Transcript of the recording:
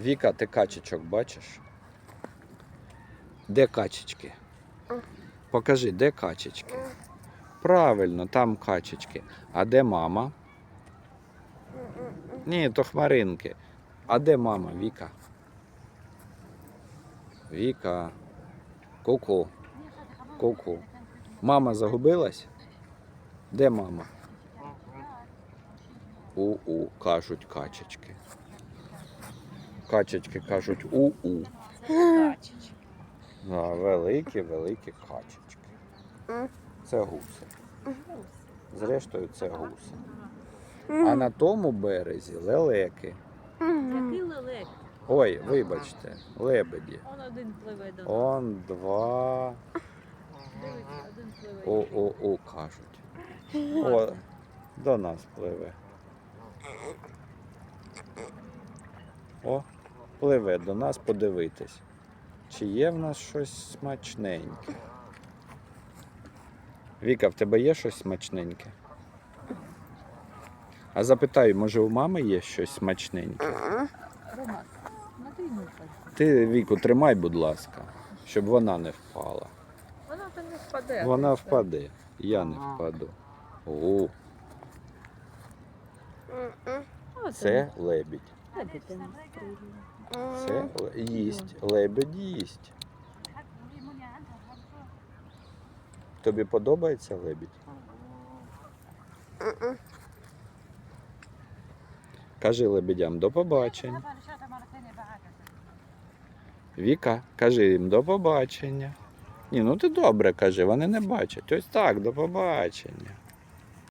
Віка, ти качечок бачиш? Де качечки? Покажи, де качечки? Правильно, там качечки. А де мама? Ні, то хмаринки. А де мама, Віка? Віка. Ку-ку. Ку-ку. Мама загубилась? Де мама? У-у, кажуть качечки. Качечки кажуть у-у. Качечки. Да, великі, великі качечки. Це гуси. Зрештою, це гуси. А на тому березі лелеки. Який лелек. Ой, вибачте, лебеді. Он один пливе до нас. Он два. Дивіться, один пливе. О-о-о, кажуть. О, до нас пливе. О, пливе до нас подивитись. Чи є в нас щось смачненьке? Віка, в тебе є щось смачненьке? А запитаю, може у мами є щось смачненьке? Роман. Ти віку тримай, будь ласка, щоб вона не впала. Вона там не впаде. Вона впаде, я не впаду. О, це лебідь. Це їсть. Лебедь їсть. Тобі подобається лебідь? Кажи лебедям до побачення. Віка, кажи їм до побачення. Ні, ну ти добре кажи, вони не бачать. Ось так, до побачення.